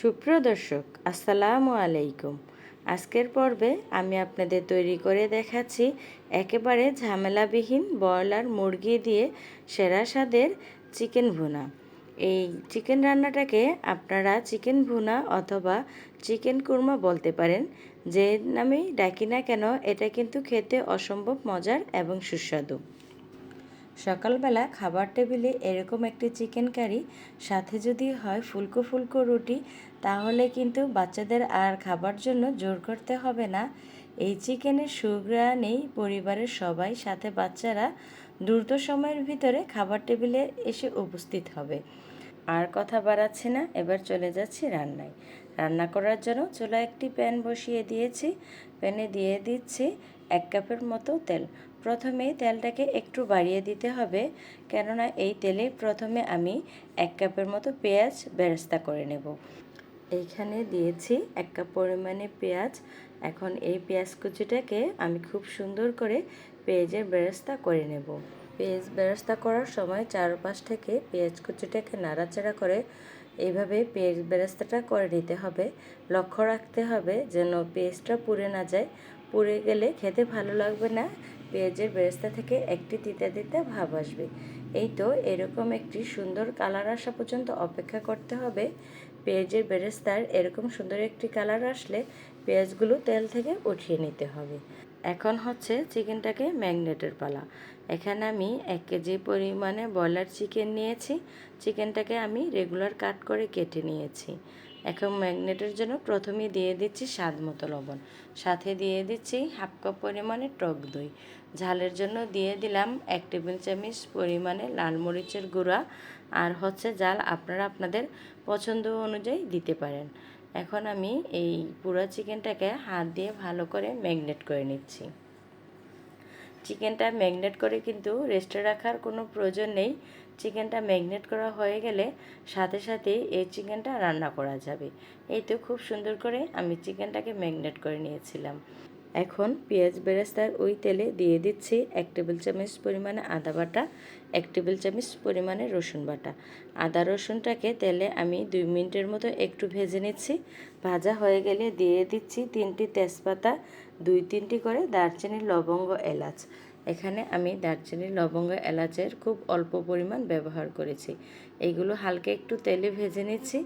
সুপ্রিয় দর্শক, আসসালামু আলাইকুম। আজকের পর্বে আমি আপনাদের তৈরি করে দেখাচ্ছি একেবারে ঝামেলাবিহীন ব্রয়লার মুরগি দিয়ে সেরা স্বাদের চিকেন ভুনা। এই চিকেন রান্নাটাকে আপনারা চিকেন ভুনা অথবা চিকেন কুরমা বলতে পারেন, যে নামেই ডাকি না কেন, এটা কিন্তু খেতে অসম্ভব মজার এবং সুস্বাদু। সকালবেলা খাবার টেবিলে এরকম একটি চিকেন কারি, সাথে যদি হয় ফুলকো ফুলকো রুটি, তাহলে কিন্তু বাচ্চাদের আর খাবার জন্য জোর করতে হবে না। এই চিকেনের সুগ্রানেই পরিবারের সবাই, সাথে বাচ্চারা দ্রুত সময়ের ভিতরে খাবার টেবিলে এসে উপস্থিত হবে। আর কথা বাড়াচ্ছি না, এবার চলে যাচ্ছি রান্নায়। রান্না করার জন্য চুলা একটি প্যান বসিয়ে দিয়েছি। প্যানে দিয়ে দিচ্ছি এক কাপের মতো তেল। প্রথমে তেলটাকে একটু বাড়িয়ে দিতে হবে, কেননা এই তেলে প্রথমে আমি এক কাপের মতো পেঁয়াজ বেরেস্তা করে নেব। এইখানে দিয়েছি এক কাপ পরিমাণে পেঁয়াজ। এখন এই পেঁয়াজ কুচিটাকে আমি খুব সুন্দর করে পেঁয়াজের বেরেস্তা করে নেব। পেঁয়াজ বেরেস্তা করার সময় চারপাশ থেকে পেঁয়াজ কুচিটাকে নাড়াচাড়া করে এইভাবে পেঁয়াজ বেরেস্তাটা করে নিতে হবে। লক্ষ্য রাখতে হবে যেন পেঁয়াজটা পুড়ে না যায়। পুড়ে গেলে খেতে ভালো লাগবে না। পেঁয়াজের বেরেস্তা থেকে একটি তিতা তিতা ভাব আসবে। এই তো এরকম একটি সুন্দর কালার আসা পর্যন্ত অপেক্ষা করতে হবে। পেঁয়াজের বেরেস্তার এরকম সুন্দর একটি কালার আসলে পেঁয়াজগুলো তেল থেকে উঠিয়ে নিতে হবে। এখন হচ্ছে চিকেনটাকে ম্যাগনেটের পালা। এখানে আমি এক কেজি পরিমাণে ব্রয়লার চিকেন নিয়েছি। চিকেনটাকে আমি রেগুলার কাট করে কেটে নিয়েছি। এখন ম্যাগনেটের জন্য প্রথমে দিয়ে দিচ্ছি স্বাদ মতো লবণ। সাথে দিয়ে দিচ্ছি হাফ কাপ পরিমাণে টক দই। ঝালের জন্য দিয়ে দিলাম এক টেবিল চামচ পরিমাণে লাল মরিচের গুঁড়া। আর হচ্ছে জাল আপনারা আপনাদের পছন্দ অনুযায়ী দিতে পারেন। এখন আমি এই পুরো চিকেনটাকে হাত দিয়ে ভালো করে ম্যাগনেট করে নিচ্ছি। চিকেনটা ম্যাগনেট করে কিন্তু রেস্টে রাখার কোনো প্রয়োজন নেই। চিকেনটা ম্যাগনেট করা হয়ে গেলে সাথে সাথে এই চিকেনটা রান্না করা যাবে। এই তো খুব সুন্দর করে আমি চিকেনটাকে ম্যাগনেট করে নিয়েছিলাম। এখন পেঁয়াজ বেরেস্তার ওই তেলে দিয়ে দিচ্ছি এক টেবিল চামচ পরিমাণে আদা বাটা, এক টেবিল চামচ পরিমাণে রসুন বাটা। আদা রসুনটাকে তেলে আমি দুই মিনিটের মতো একটু ভেজে নিচ্ছি। ভাজা হয়ে গেলে দিয়ে দিচ্ছি তিনটি তেজপাতা, দুই তিনটি করে দারচিনি লবঙ্গ এলাচ। এখানে আমি দারচিনি, লবঙ্গ, এলাচের খুব অল্প পরিমাণ ব্যবহার করেছি। এইগুলো হালকা একটু তেলে ভেজে নিচ্ছি।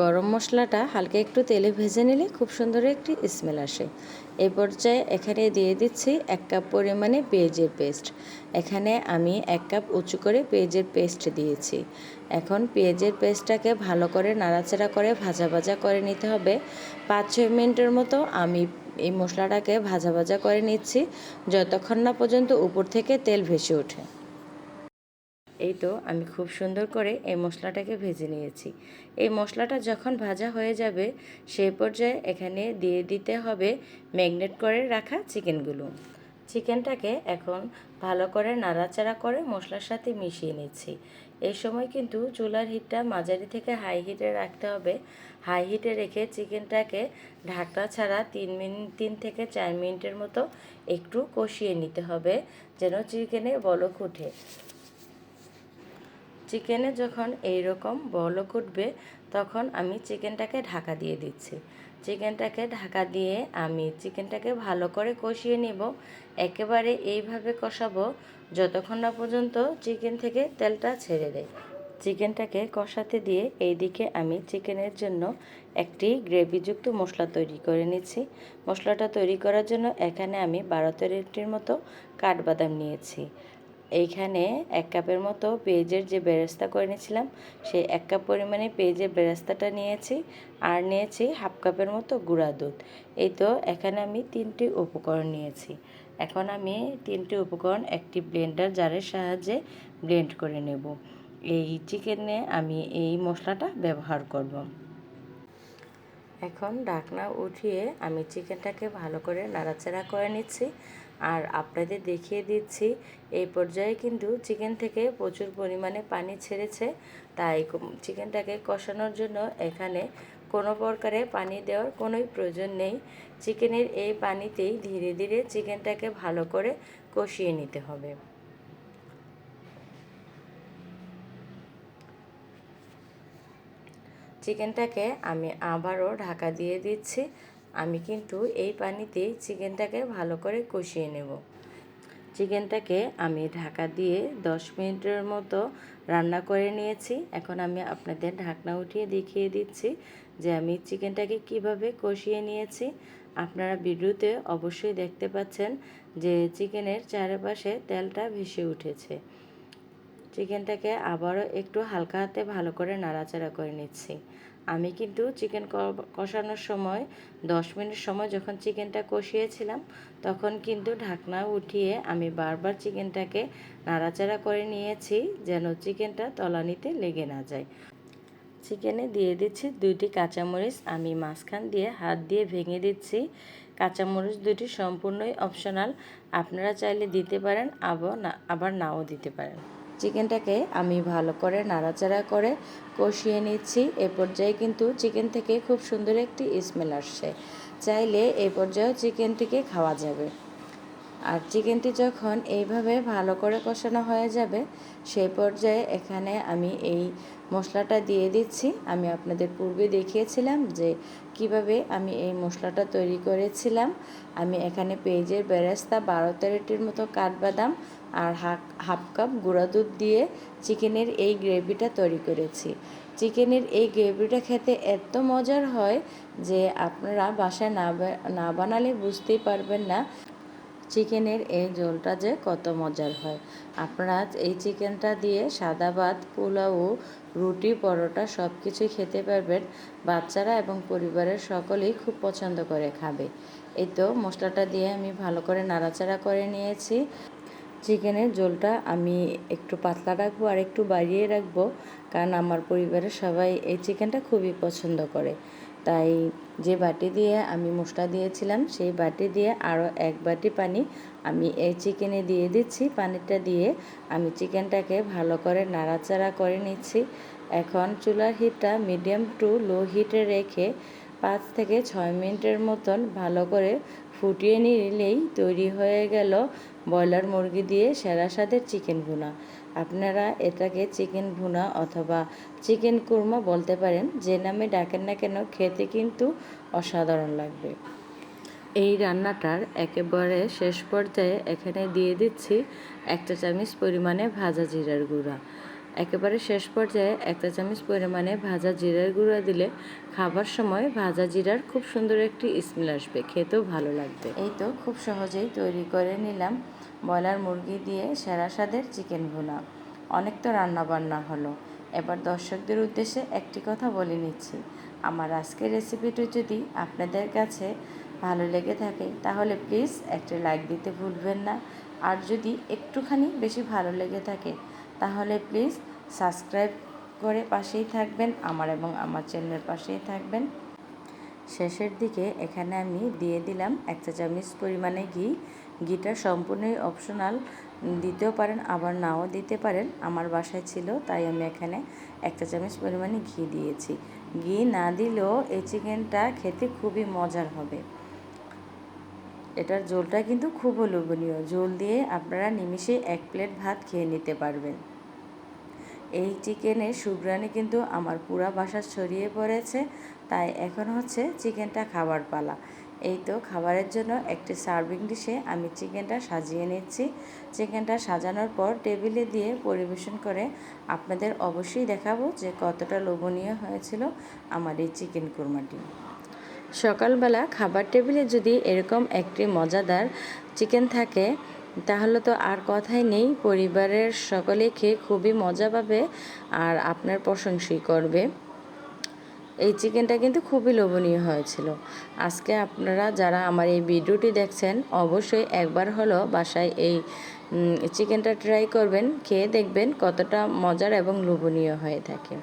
গরম মশলাটা হালকা একটু তেলে ভেজে নিলে খুব সুন্দর একটি স্মেল আসে। এই পর্যায়ে এখানে দিয়ে দিচ্ছি এক কাপ পরিমাণে পেঁয়াজের পেস্ট এখানে আমি এক কাপ উঁচু করে পেঁয়াজের পেস্ট দিয়েছি। এখন পেঁয়াজের পেস্টটাকে ভালো করে নাড়াচাড়া করে ভাজা ভাজা করে নিতে হবে। পাঁচ ছয় মিনিটের মতো আমি এই মশলাটাকে ভাজা ভাজা করে নিচ্ছি, যতক্ষণ না পর্যন্ত উপর থেকে তেল ভেসে ওঠে। এই তো আমি খুব সুন্দর করে এই মশলাটাকে ভেজে নিয়েছি। এই মশলাটা যখন ভাজা হয়ে যাবে সেই পর্যায়ে এখানে দিয়ে দিতে হবে ম্যাগনেট করে রাখা চিকেনগুলো। চিকেনটাকে এখন ভালো করে নাড়াচাড়া করে মশলার সাথে মিশিয়ে নিচ্ছি। এই সময় কিন্তু চুলার হিটটা মাঝারি থেকে হাই হিটে রাখতে হবে। হাই হিটে রেখে চিকেনটাকে ঢাকনা ছাড়া তিন মিনিট তিন থেকে চার মিনিটের মতো একটু কষিয়ে নিতে হবে যেন চিকেনে বলক উঠে চিকেনে যখন এই রকম বলক উঠবে, তখন আমি চিকেনটাকে ঢাকা দিয়ে দিচ্ছি। চিকেনটাকে ঢাকা দিয়ে আমি চিকেনটাকে ভালো করে কষিয়ে নিব। একেবারে এইভাবে কষাবো যতক্ষণ না পর্যন্ত চিকেন থেকে তেলটা ছেড়ে দেয়। চিকেনটাকে কষাতে দিয়ে এইদিকে আমি চিকেনের জন্য একটি গ্রেভিযুক্ত মশলা তৈরি করে নিচ্ছি। মশলাটা তৈরি করার জন্য এখানে আমি বারো তেরোটির মতো কাঠবাদাম নিয়েছি। এইখানে এক কাপের মতো পেঁয়াজের যে বেরেস্তা করে নিয়েছিলাম, সেই এক কাপ পরিমাণে পেঁয়াজের বেরেস্তাটা নিয়েছি আর নিয়েছি হাফ কাপের মতো গুঁড়া দুধ। এই তো এখানে আমি তিনটি উপকরণ নিয়েছি। এখন আমি তিনটি উপকরণ, একটি ব্লেন্ডার জারের সাহায্যে ব্লেন্ড করে নেব। এই চিকেনে আমি এই মশলাটা ব্যবহার করব। এখন ঢাকনা উঠিয়ে আমি চিকেনটাকে ভালো করে নাড়াচাড়া করে নিচ্ছি। আর আপনাদের দেখিয়ে দিচ্ছি, এই পর্যায়ে কিন্তু চিকেন থেকে প্রচুর পরিমাণে পানি ছেড়েছে। তাই চিকেনটাকে কষানোর জন্য এখানে কোনো প্রকারে পানি দেওয়ার কোনোই প্রয়োজন নেই। চিকেনের এই পানিতেই ধীরে ধীরে চিকেনটাকে ভালো করে কষিয়ে নিতে হবে। চিকেনটাকে আমি আবারও ঢাকা দিয়ে দিচ্ছি। আমি কিন্তু এই পানিতেই চিকেনটাকে ভালো করে কষিয়ে নেব। চিকেনটাকে আমি ঢাকা দিয়ে দশ মিনিটের মতো রান্না করে নিয়েছি। এখন আমি আপনাদের ঢাকনা উঠিয়ে দেখিয়ে দিচ্ছি। যে আমি চিকেনটাকে কীভাবে কষিয়ে নিয়েছি, আপনারা ভিডিওতে অবশ্যই দেখতে পাচ্ছেন যে চিকেনের চারপাশে তেলটা ভেসে উঠেছে। চিকেনটাকে আবারও একটু হালকা হাতে ভালো করে নাড়াচাড়া করে নিচ্ছি। আমি কিন্তু চিকেন কষানোর সময়, দশ মিনিট সময় যখন চিকেনটা কষিয়েছিলাম, তখন কিন্তু ঢাকনা উঠিয়ে আমি বারবার চিকেনটাকে নাড়াচাড়া করে নিয়েছি যেন চিকেনটা তলানিতে লেগে না যায়। চিকেনে দিয়ে দিচ্ছি দুইটি কাঁচামরিচ। আমি মাঝখান দিয়ে হাত দিয়ে ভেঙে দিচ্ছি। কাঁচামরিচ দুটি সম্পূর্ণই অপশনাল আপনারা চাইলে দিতে পারেন, আবার না, আবার নাও দিতে পারেন। চিকেনটাকে আমি ভালো করে নাড়াচাড়া করে কষিয়ে নিচ্ছি। এ পর্যায়ে কিন্তু চিকেন থেকে খুব সুন্দর একটি স্মেল আসছে। চাইলে এ পর্যায়েও চিকেনটিকে খাওয়া যাবে। আর চিকেনটি যখন এইভাবে ভালো করে কষানো হয়ে যাবে, সেই পর্যায়ে এখানে আমি এই মশলাটা দিয়ে দিচ্ছি। আমি আপনাদের পূর্বে দেখিয়েছিলাম যে কীভাবে আমি এই মশলাটা তৈরি করেছিলাম। আমি এখানে পেঁয়াজের বেরেস্তা, বারো তেরোটির মতো কাঠবাদাম আর হাফ কাপ গুঁড়া দুধ দিয়ে চিকেনের এই গ্রেভিটা তৈরি করেছি। চিকেনের এই গ্রেভিটা খেতে এত মজার হয় যে আপনারা বাসায় না না বানালে বুঝতেই পারবেন না চিকেনের এই ঝোলটা যে কত মজার হয়। আপনারা এই চিকেনটা দিয়ে সাদা ভাত, পোলাও, রুটি, পরোটা সব কিছুই খেতে পারবেন। বাচ্চারা এবং পরিবারের সকলেই খুব পছন্দ করে খাবে। এই তো মশলাটা দিয়ে আমি ভালো করে নাড়াচাড়া করে নিয়েছি। চিকেনের ঝোলটা আমি একটু পাতলা রাখব আর একটু বাড়িয়ে রাখব। কারণ আমার পরিবারের সবাই এই চিকেনটা খুবই পছন্দ করে। তাই যে বাটি দিয়ে আমি মশলা দিয়েছিলাম, সেই বাটি দিয়ে আরও এক বাটি পানি আমি এই চিকেনে দিয়ে দিচ্ছি। পানিটা দিয়ে আমি চিকেনটাকে ভালো করে নাড়াচাড়া করে নিচ্ছি। এখন চুলার হিটটা মিডিয়াম টু লো হিটে রেখে পাঁচ থেকে ছয় মিনিটের মতন ভালো করে ফুটিয়ে নিলেই তৈরি হয়ে গেল ব্রয়লার মুরগি দিয়ে সেরা স্বাদের চিকেন ভুনা। আপনারা এটাকে চিকেন ভুনা অথবা চিকেন কুরমা বলতে পারেন, যে নামে ডাকেন না কেন খেতে কিন্তু অসাধারণ লাগবে। এই রান্নাটার একেবারে শেষ পর্যায়ে এখানে দিয়ে দিচ্ছি একটা চামচ পরিমাণে ভাজা জিরার গুঁড়া। একেবারে শেষ পর্যায়ে একটা চামচ পরিমাণে ভাজা জিরার গুঁড়া দিলে খাবার সময় ভাজা জিরার খুব সুন্দর একটি স্মেল আসবে, খেতেও ভালো লাগবে। এই তো খুব সহজেই তৈরি করে নিলাম ব্রয়লার মুরগি দিয়ে সেরা স্বাদের চিকেন ভুনা। অনেক তো রান্না বান্না হলো। এবার দর্শকদের উদ্দেশ্যে একটি কথা বলে নিচ্ছি। আমার আজকের রেসিপিটি যদি আপনাদের কাছে ভালো লেগে থাকে, তাহলে প্লিজ একটা লাইক দিতে ভুলবেন না। আর যদি একটুখানি বেশি ভালো লেগে থাকে তাহলে প্লিজ সাবস্ক্রাইব করে পাশেই থাকবেন, আমার এবং আমার চ্যানেলের পাশেই থাকবেন। শেষের দিকে এখানে আমি দিয়ে দিলাম এক চা চামচ পরিমাণে ঘি। ঘিটা সম্পূর্ণই অপশনাল দিতেও পারেন, আবার নাও দিতে পারেন। আমার বাসায় ছিল, তাই আমি এখানে একটা চামচ পরিমাণে ঘি দিয়েছি। ঘি না দিলেও এই চিকেনটা খেতে খুবই মজার হবে। এটার ঝোলটা কিন্তু খুব লোভনীয়। ঝোল দিয়ে আপনারা নিমিষে এক প্লেট ভাত খেয়ে নিতে পারবেন। এই চিকেনের সুগ্রানি কিন্তু আমার পুরা বাসা ছড়িয়ে পড়েছে, তাই এখন হচ্ছে চিকেনটা খাবার পালা। এই তো খাবারের জন্য একটি সার্ভিং ডিশে আমি চিকেনটা সাজিয়ে নিচ্ছি। চিকেনটা সাজানোর পর টেবিলে দিয়ে পরিবেশন করে আপনাদের অবশ্যই দেখাবো যে কতটা লোভনীয় হয়েছিল আমার এই চিকেন কুরমাটি। সকালবেলা খাবার টেবিলে যদি এরকম একটি মজাদার চিকেন থাকে তাহলে তো আর কথাই নেই। পরিবারের সকলে খেয়ে খুবই মজা পাবে আর আপনার প্রশংসই করবে। এই চিকেনটা কিন্তু খুবই লোভনীয় হয়েছিল। আজকে আপনারা যারা আমার এই ভিডিওটি দেখছেন, অবশ্যই একবার হলো বাসায় এই চিকেনটা ট্রাই করবেন, খেয়ে দেখবেন কতটা মজার এবং লোভনীয় হয়ে থাকে।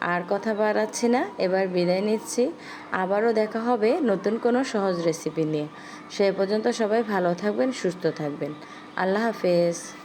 আর কথা বাড়াচ্ছি না, এবার বিদায় নিচ্ছি। আবারও দেখা হবে নতুন কোনো সহজ রেসিপি নিয়ে। সে পর্যন্ত সবাই ভালো থাকবেন, সুস্থ থাকবেন। আল্লাহ হাফেজ।